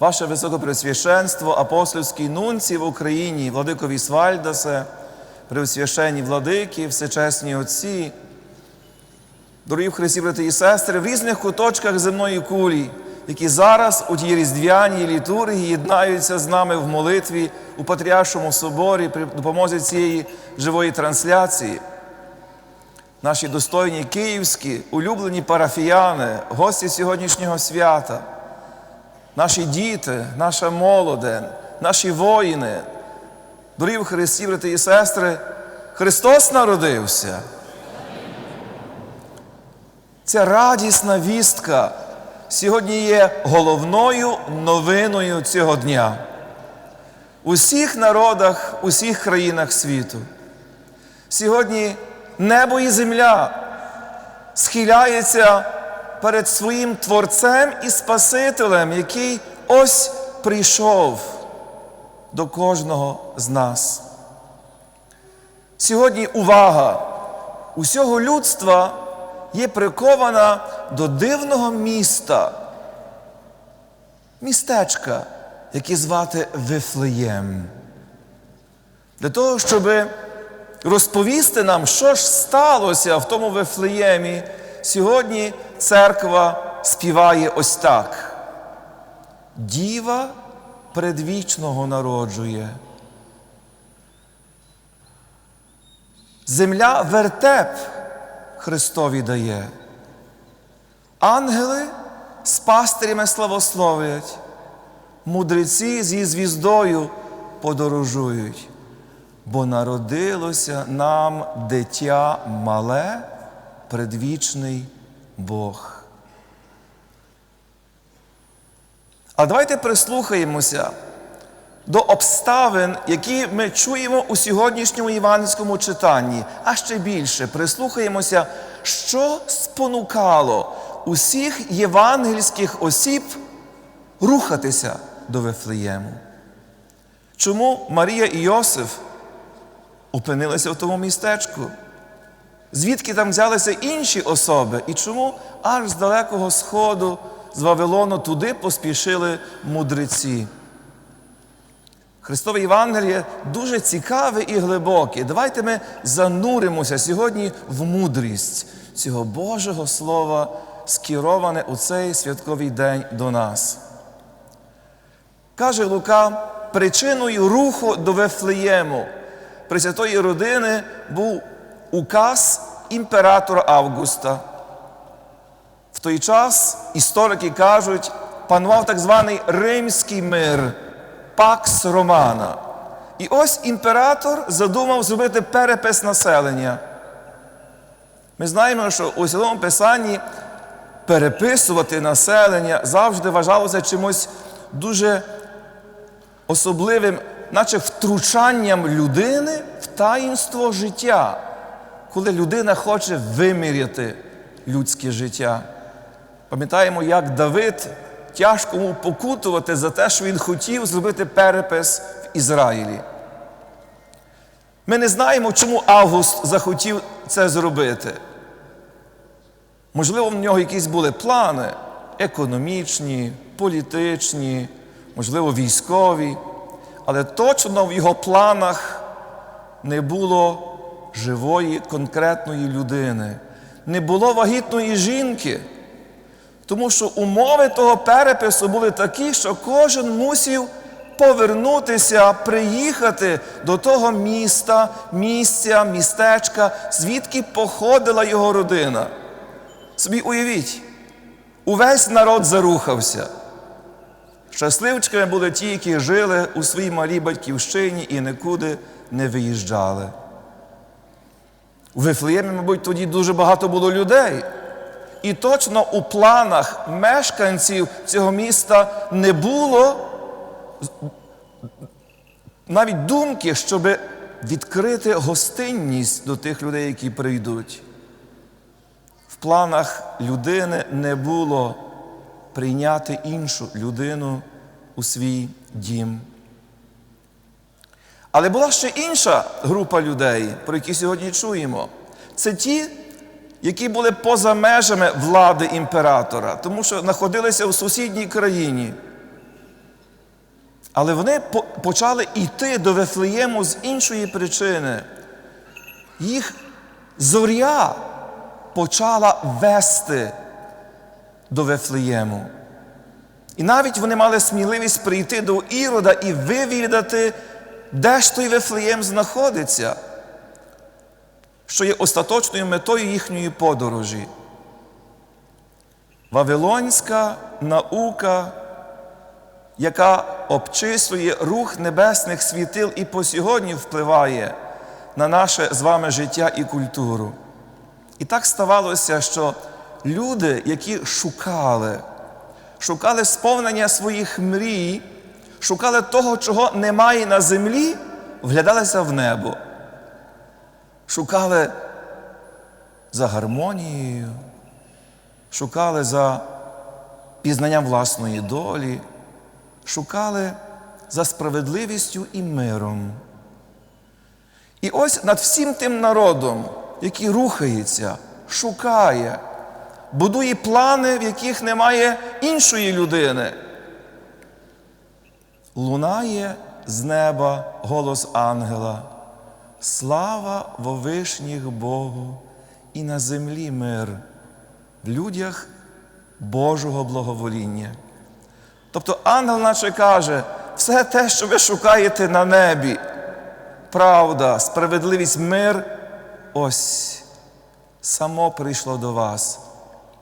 Ваше Високопресвященство, апостольський нунці в Україні, владико Вісвальдасе, Преосвященні владики, всечесні отці, дорогі в Христі, брати і сестри, в різних куточках земної кулі, які зараз у тій різдвяній літургії єднаються з нами в молитві у Патріаршому соборі при допомозі цієї живої трансляції. Наші достойні київські, улюблені парафіяни, гості сьогоднішнього свята, наші діти, наша молодень, наші воїни, дорогі в Христі, брати і сестри, Христос народився. Ця радісна вістка сьогодні є головною новиною цього дня. У всіх народах, у всіх країнах світу. Сьогодні небо і земля схиляється перед своїм Творцем і Спасителем, який ось прийшов до кожного з нас. Сьогодні увага усього людства є прикована до дивного міста, містечка, яке звати Вифлеєм. Для того, щоб розповісти нам, що ж сталося в тому Вифлеємі, сьогодні церква співає ось так. Діва предвічного народжує. Земля вертеп Христові дає. Ангели з пастирями славословлять, мудреці зі звіздою подорожують, бо народилося нам дитя мале, предвічний Бог. А давайте прислухаємося до обставин, які ми чуємо у сьогоднішньому іванському читанні, а ще більше прислухаємося, що спонукало усіх євангельських осіб рухатися до Вифлеєму. Чому Марія і Йосиф опинилися в тому містечку? Звідки там взялися інші особи? І чому аж з далекого сходу, з Вавилону, туди поспішили мудреці? Христове Євангеліє дуже цікаве і глибоке. Давайте ми зануримося сьогодні в мудрість цього Божого Слова, скероване у цей святковий день до нас. Каже Лука, причиною руху до Вефлеєму Пресвятої родини був указ імператора Августа. В той час історики кажуть, панував так званий Римський мир. Пакс Романа. І ось імператор задумав зробити перепис населення. Ми знаємо, що у Святому Писанні переписувати населення завжди вважалося чимось дуже особливим, наче втручанням людини в таїнство життя, коли людина хоче виміряти людське життя. Пам'ятаємо, як Давид тяжко йому покутувати за те, що він хотів зробити перепис в Ізраїлі. Ми не знаємо, чому Август захотів це зробити. Можливо, в нього якісь були плани економічні, політичні, можливо, військові, але точно в його планах не було живої, конкретної людини, не було вагітної жінки. Тому що умови того перепису були такі, що кожен мусив повернутися, приїхати до того міста, місця, містечка, звідки походила його родина. Собі уявіть, увесь народ зарухався. Щасливчиками були ті, які жили у своїй малій батьківщині і нікуди не виїжджали. У Вифлеємі, мабуть, тоді дуже багато було людей. І точно у планах мешканців цього міста не було навіть думки, щоб відкрити гостинність до тих людей, які прийдуть. В планах людини не було прийняти іншу людину у свій дім. Але була ще інша група людей, про які сьогодні чуємо. Це ті, які були поза межами влади імператора, тому що знаходилися у сусідній країні. Але вони почали йти до Вифлеєму з іншої причини. Їх зоря почала вести до Вифлеєму. І навіть вони мали сміливість прийти до Ірода і вивідати, де ж той Вифлеєм знаходиться, що є остаточною метою їхньої подорожі. Вавилонська наука, яка обчислює рух небесних світил і по сьогодні впливає на наше з вами життя і культуру. І так ставалося, що люди, які шукали, шукали сповнення своїх мрій, шукали того, чого немає на землі, вглядалися в небо, шукали за гармонією, шукали за пізнанням власної долі, шукали за справедливістю і миром. І ось над всім тим народом, який рухається, шукає, будує плани, в яких немає іншої людини. Лунає з неба голос ангела. Слава вовишніх Богу і на землі мир, в людях Божого благовоління. Тобто ангел наче каже, все те, що ви шукаєте на небі, правда, справедливість, мир, ось само прийшло до вас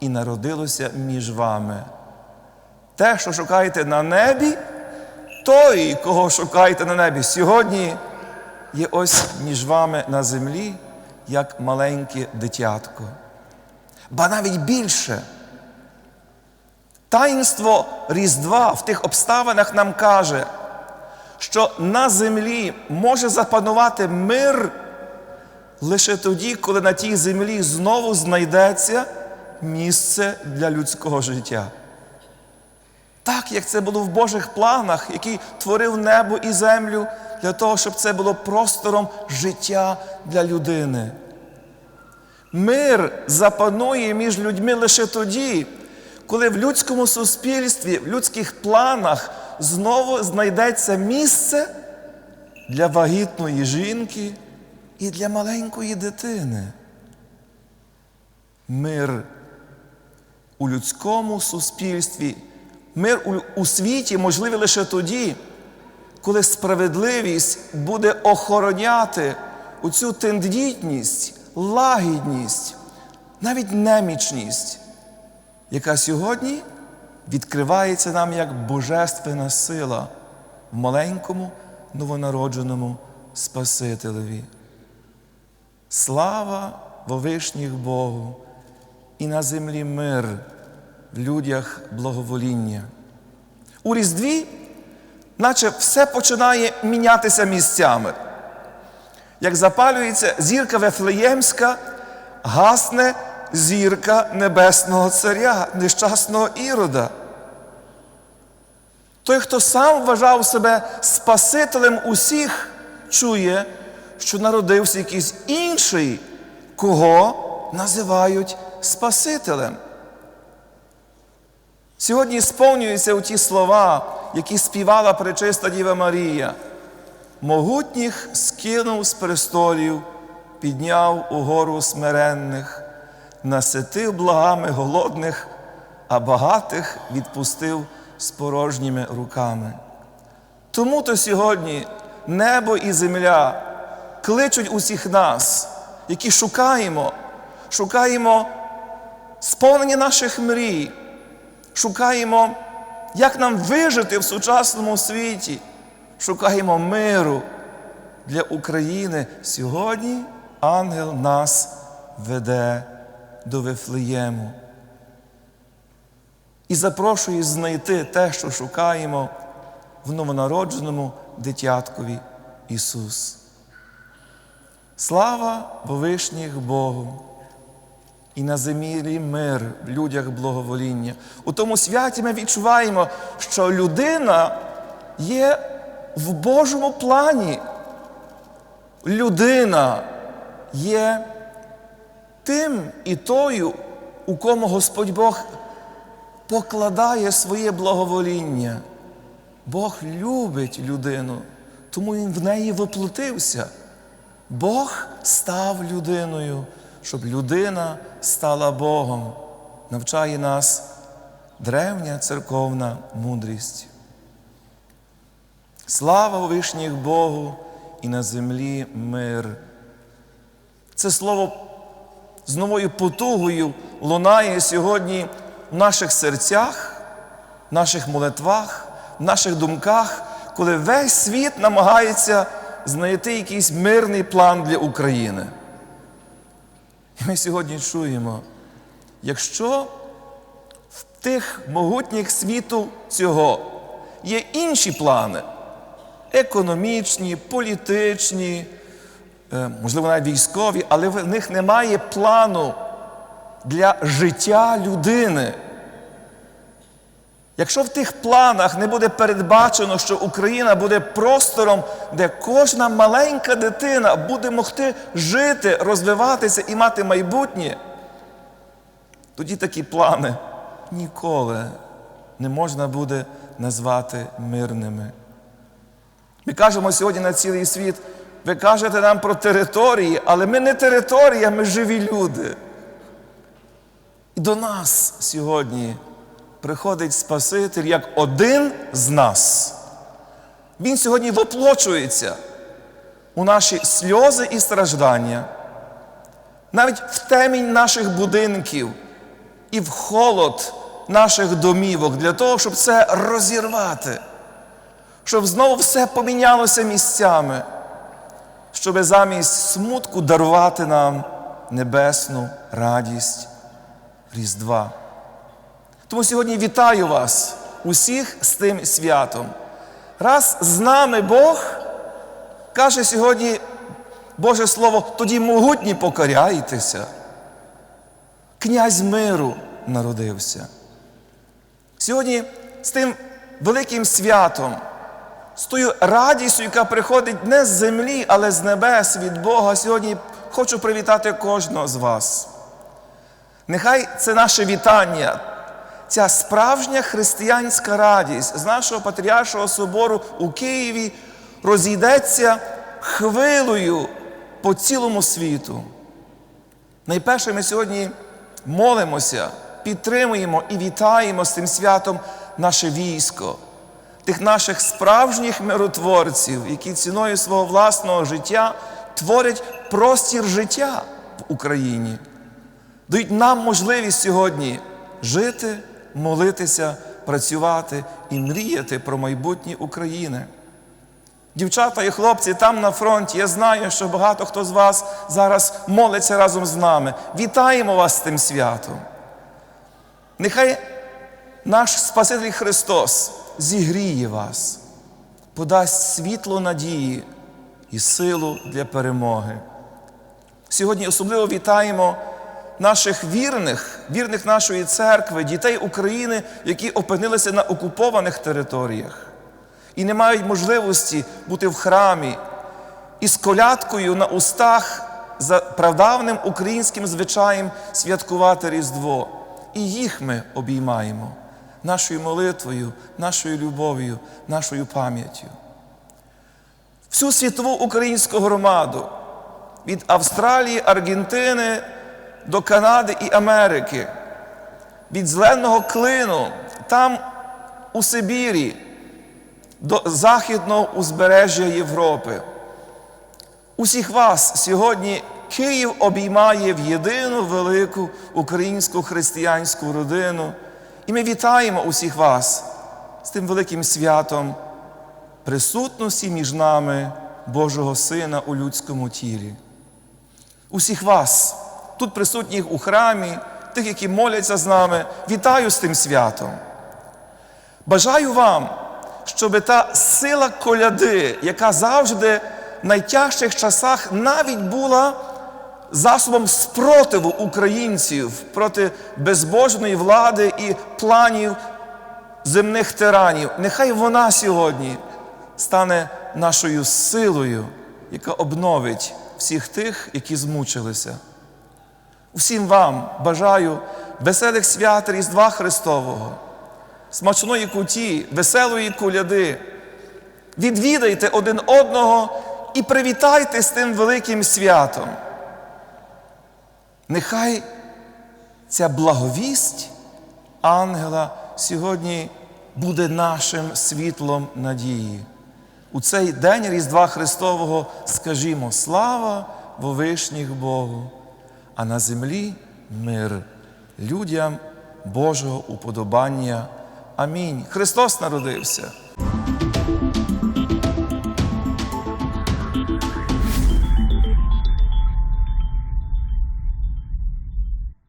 і народилося між вами. Те, що шукаєте на небі, той, кого шукаєте на небі сьогодні, є ось між вами на землі, як маленьке дитятко. Ба навіть більше. Таїнство Різдва в тих обставинах нам каже, що на землі може запанувати мир лише тоді, коли на тій землі знову знайдеться місце для людського життя. Так, як це було в Божих планах, який творив небо і землю для того, щоб це було простором життя для людини. Мир запанує між людьми лише тоді, коли в людському суспільстві, в людських планах знову знайдеться місце для вагітної жінки і для маленької дитини. Мир у людському суспільстві, мир у, у світі можливий лише тоді, коли справедливість буде охороняти оцю тендітність, лагідність, навіть немічність, яка сьогодні відкривається нам як божественна сила в маленькому новонародженому Спасителеві. Слава вовишніх Богу і на землі мир, людях благовоління. У Різдві, наче все починає мінятися місцями. Як запалюється зірка Вефлеємська, гасне зірка Небесного Царя, нещасного Ірода. Той, хто сам вважав себе Спасителем усіх, чує, що народився якийсь інший, кого називають Спасителем. Сьогодні сповнюються у ті слова, які співала пречиста Діва Марія. Могутніх скинув з престолів, підняв угору смиренних, наситив благами голодних, а багатих відпустив з порожніми руками. Тому то сьогодні небо і земля кличуть усіх нас, які шукаємо, шукаємо сповнення наших мрій, шукаємо, як нам вижити в сучасному світі, шукаємо миру для України. Сьогодні ангел нас веде до Вифлеєму і запрошує знайти те, що шукаємо в новонародженому дитяткові Ісус. Слава Вовишніх Богу! І на землі мир, в людях благовоління. У тому святі ми відчуваємо, що людина є в Божому плані. Людина є тим і тою, у кому Господь Бог покладає своє благовоління. Бог любить людину, тому Він в неї воплотився. Бог став людиною, щоб людина стала Богом. Навчає нас древня церковна мудрість. Слава у вишніх Богу і на землі мир. Це слово з новою потугою лунає сьогодні в наших серцях, в наших молитвах, в наших думках, коли весь світ намагається знайти якийсь мирний план для України. І ми сьогодні чуємо, якщо в тих могутніх світу цього є інші плани, економічні, політичні, е, можливо, навіть військові, але в них немає плану для життя людини. Якщо в тих планах не буде передбачено, що Україна буде простором, де кожна маленька дитина буде могти жити, розвиватися і мати майбутнє, тоді такі плани ніколи не можна буде назвати мирними. Ми кажемо сьогодні на цілий світ, ви кажете нам про території, але ми не територія, ми живі люди. І до нас сьогодні приходить Спаситель як один з нас. Він сьогодні воплочується у наші сльози і страждання, навіть в темінь наших будинків і в холод наших домівок для того, щоб це розірвати, щоб знову все помінялося місцями, щоб замість смутку дарувати нам небесну радість Різдва. Тому сьогодні вітаю вас усіх з тим святом. Раз з нами Бог каже сьогодні Боже Слово, тоді могутні покоряйтеся. Князь миру народився. Сьогодні з тим великим святом, з тою радістю, яка приходить не з землі, але з небес від Бога, сьогодні хочу привітати кожного з вас. Нехай це наше вітання, ця справжня християнська радість з нашого Патріаршого собору у Києві розійдеться хвилою по цілому світу. Найперше, ми сьогодні молимося, підтримуємо і вітаємо з цим святом наше військо, тих наших справжніх миротворців, які ціною свого власного життя творять простір життя в Україні, дають нам можливість сьогодні жити, молитися, працювати і мріяти про майбутнє України. Дівчата і хлопці там на фронті, я знаю, що багато хто з вас зараз молиться разом з нами. Вітаємо вас з тим святом. Нехай наш Спаситель Христос зігріє вас, подасть світло надії і силу для перемоги. Сьогодні особливо вітаємо наших вірних, вірних нашої церкви, дітей України, які опинилися на окупованих територіях і не мають можливості бути в храмі із колядкою на устах за правдавним українським звичаєм святкувати Різдво. І їх ми обіймаємо нашою молитвою, нашою любов'ю, нашою пам'яттю. Всю світову українську громаду від Австралії, Аргентини до Канади і Америки, від зеленого клину, там у Сибірі до західного узбережжя Європи. Усіх вас сьогодні Київ обіймає в єдину велику українську християнську родину. І ми вітаємо усіх вас з тим великим святом присутності між нами Божого Сина у людському тілі. Усіх вас, тут присутніх у храмі, тих, які моляться з нами, вітаю з тим святом. Бажаю вам щоб та сила коляди, яка завжди в найтяжчих часах навіть була засобом спротиву українців проти безбожної влади і планів земних тиранів, нехай вона сьогодні стане нашою силою, яка обновить всіх тих, які змучилися. Усім вам бажаю веселих свят Різдва Христового смачної куті, веселої куляди. Відвідайте один одного і привітайте з тим великим святом. Нехай ця благовість ангела сьогодні буде нашим світлом надії. У цей день Різдва Христового скажімо слава вовишніх Богу, а на землі мир людям Божого уподобання. Амінь. Христос народився.